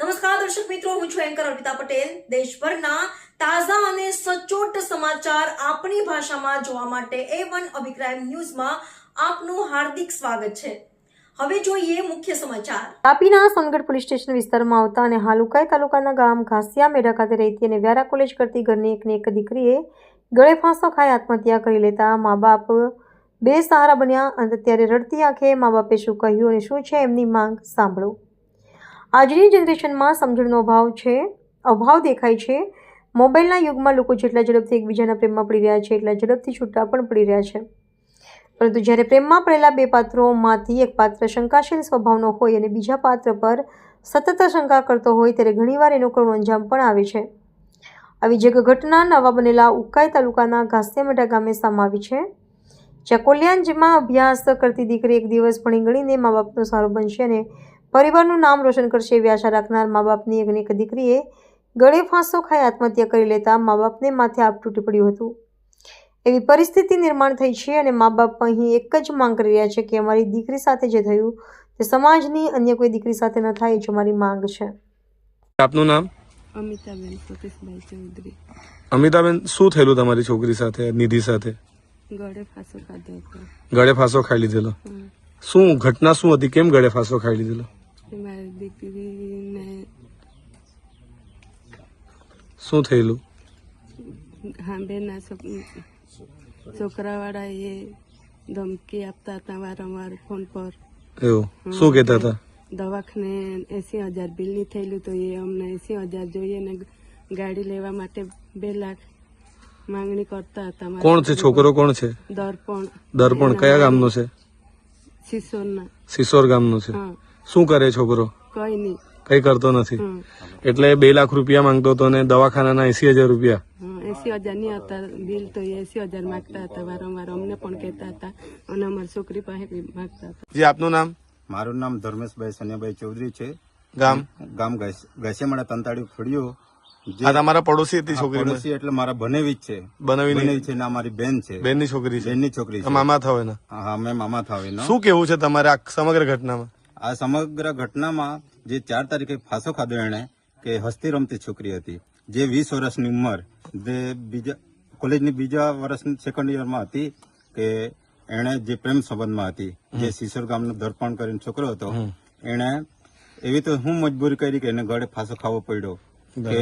નમસ્કાર, દર્શક મિત્રો, હું છું એન્કર અર્પિતા પટેલ. દેશભરના તાજા અને સચોટ સમાચાર આપણી ભાષામાં જોવા માટે એ વન અભિપ્રાય ન્યૂઝમાં આપનું હાર્દિક સ્વાગત છે. હવે જોઈએ મુખ્ય સમાચાર. તાપીના સોનગઢ પોલીસ સ્ટેશન વિસ્તારમાં આવતા અને હાલુકાઈ તાલુકાના ગામ ઘાસિયા મેઢા ખાતે રહેતી અને વ્યારા કોલેજ કરતી ઘરની એકને એક દીકરીએ ગળે ફાંસો ખાઈ આત્મહત્યા કરી લેતા મા બાપ બે સહારા બન્યા. અને ત્યારે રડતી આંખે મા બાપે શું કહ્યું અને શું છે એમની માંગ સાંભળો. આજની જનરેશનમાં સમજણનો અભાવ છે, અભાવ દેખાય છે. મોબાઈલના યુગમાં લોકો જેટલા ઝડપથી એકબીજાના પ્રેમમાં પડી રહ્યા છે, એટલા ઝડપથી છૂટા પણ પડી રહ્યા છે. પરંતુ જ્યારે પ્રેમમાં પડેલા બે પાત્રોમાંથી એક પાત્ર શંકાશીલ સ્વભાવનો હોય અને બીજા પાત્ર પર સતત શંકા કરતો હોય, ત્યારે ઘણીવાર એનો કરુણ અંજામ પણ આવે છે. આવી જ ઘટના નવા બનેલા ઉકાઈ તાલુકાના ઘાસિયામેઢા ગામે સામે આવી છે. જ્યાં કોલ્યાંજમાં અભ્યાસ કરતી દીકરી એક દિવસ ભણી ગણીને મા બાપનો સારો બનશે અને પરિવારનું નામ રોશન કરશે એવી આશા રાખનાર મા બાપની એક એક દીકરીએ ગળે ફાંસો ખાઈ આત્મહત્યા કરી લેતા મા બાપને માથે આપ તૂટી પડ્યું હતું. એવી પરિસ્થિતિ નિર્માણ થઈ છે અને મા બાપ અહીં એક જ માંગ કરી રહ્યા છે કે અમારી દીકરી સાથે જે થયું તે સમાજની અન્ય કોઈ દીકરી સાથે ન થાય એ જ અમારી માંગ છે. આપનું નામ? અમિતાબેન સતીશભાઈ ચૌધરી. અમિતાબેન શું થયેલું તમારી છોકરી સાથે નિધિ સાથે? ગળે ફાંસો ખાધો હતો. ગળે ફાંસો ખાઈ લીધેલો. શું ઘટના શું હતી? કેમ ગળે ફાંસો ખાઈ લીધેલો? મારી દીકરીને શું થયેલું? હાંભેના છોકરાવાળા એ ધમકી આપતા હતા વારંવાર ફોન પર. એવું? શું કહેતા હતા? દવાખાને એસી હજાર બિલની થયેલું તો એ અમને એસી હજાર જોઈએ ને ગાડી લેવા માટે બે લાખ માંગણી કરતા હતા કોણ છે? છોકરો કોણ છે? દર્પણ. દર્પણ કયા ગામનો છે? સિસોરના સિસોર ગામનો છે? હા. શું કરે છોકરો? કઈ નહીં. કઈ કરતો નથી. એટલે બે લાખ રૂપિયા માંગતો હતો ને દવાખાનાના એસી હજાર રૂપિયા. એસી હજારની હતા બિલ તો એસી હજાર માંગતા હતા વારંવાર અમને પણ કહેતા હતા અને અમારી છોકરી પાસે માંગતા હતા. જી આપનું નામ? મારું નામ ધર્મેશભાઈ સન્યાભાઈ ચૌધરી છે. ગામ? ગામ ઘાસિયામાળા તંતાડી ખોડ્યું. જે આ તમારા પડોશી હતી છોકરી પડોશી એટલે મારા બનેવી જ છે. બનાવી છે ને મારી બેન છે. બેનની છોકરી છે? બેનની છોકરી છે. મામા થાવે ને હા મેં મામા થાવે શું કેવું છે તમારે આ સમગ્ર ઘટનામાં? આ સમગ્ર ઘટનામાં જે ચાર તારીખે ફાંસો ખાધો એણે કે હસ્તી રમતી છોકરી હતી જે વીસ વર્ષની ઉંમર જે બીજા કોલેજની બીજા વર્ષની સેકન્ડ યરમાં હતી કે એણે જે પ્રેમ સંબંધમાં હતી જે સિસોર ગામનો દર્પણ કરીને છોકરો હતો એણે એવી તો હું મજબૂરી કરી કે એને ગળે ફાંસો ખાવો પડ્યો કે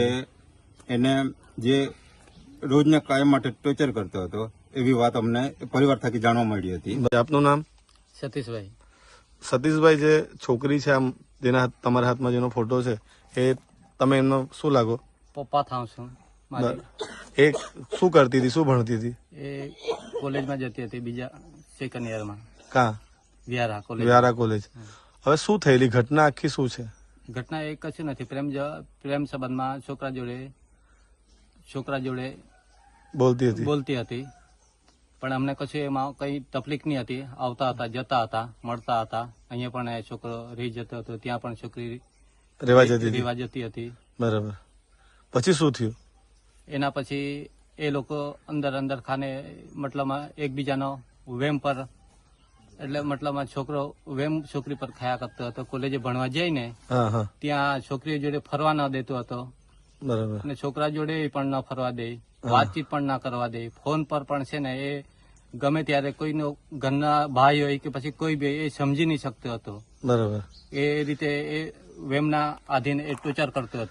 એને જે રોજના કાયમ માટે ટોર્ચર કરતો હતો એવી વાત અમને પરિવાર થકી જાણવા મળી હતી. આપનું નામ? સતીશભાઈ. સતીશભાઈ જે છોકરી છે આમ જેના હાથ- તમારા હાથમાં જેનો ફોટો છે એ તમે એમનો શું લાગો? પપ્પા થાવ છું મારી. એ શું કરતી હતી શું ભણતી હતી? એ કોલેજમાં જતી હતી બીજા સેકન્ડ યરમાં કા? વ્યારા કોલેજ વ્યારા કોલેજ હવે શું થયેલી? ઘટના આખી શું છે? ઘટના એ કશું નથી પ્રેમ જ- પ્રેમ સંબંધમાં છોકરા જોડે છોકરા જોડે બોલતી હતી. બોલતી હતી. પણ અમને કશું એમાં કઈ તકલીફ નહીં હતી. આવતા હતા જતા હતા મળતા હતા. અહીંયા પણ એ છોકરો રહી જતો હતો ત્યાં પણ છોકરી રેવા જતી હતી. રહેવા જતી હતી. બરાબર. પછી શું થયું? એના પછી એ લોકો અંદર અંદર ખાને મતલબમાં એકબીજાનો વેમ પર એટલે મતલબમાં છોકરો વેમ છોકરી પર ખાયા કરતો હતો. કોલેજે ભણવા જઈને ત્યાં છોકરીઓ જોડે ફરવા ન દેતો હતો. બરાબર. અને છોકરા જોડે પણ ના ફરવા દે વાતચીત પણ ના કરવા દે. ફોન પર પણ છે ને એ ગમે ત્યારે કોઈનો ઘરના ભાઈ હોય કે પછી કોઈ બી એ સમજી નહીં શકતો હતો. બરાબર. એ રીતે એ વેમના આધીન એ ટોચર કરતો હતો.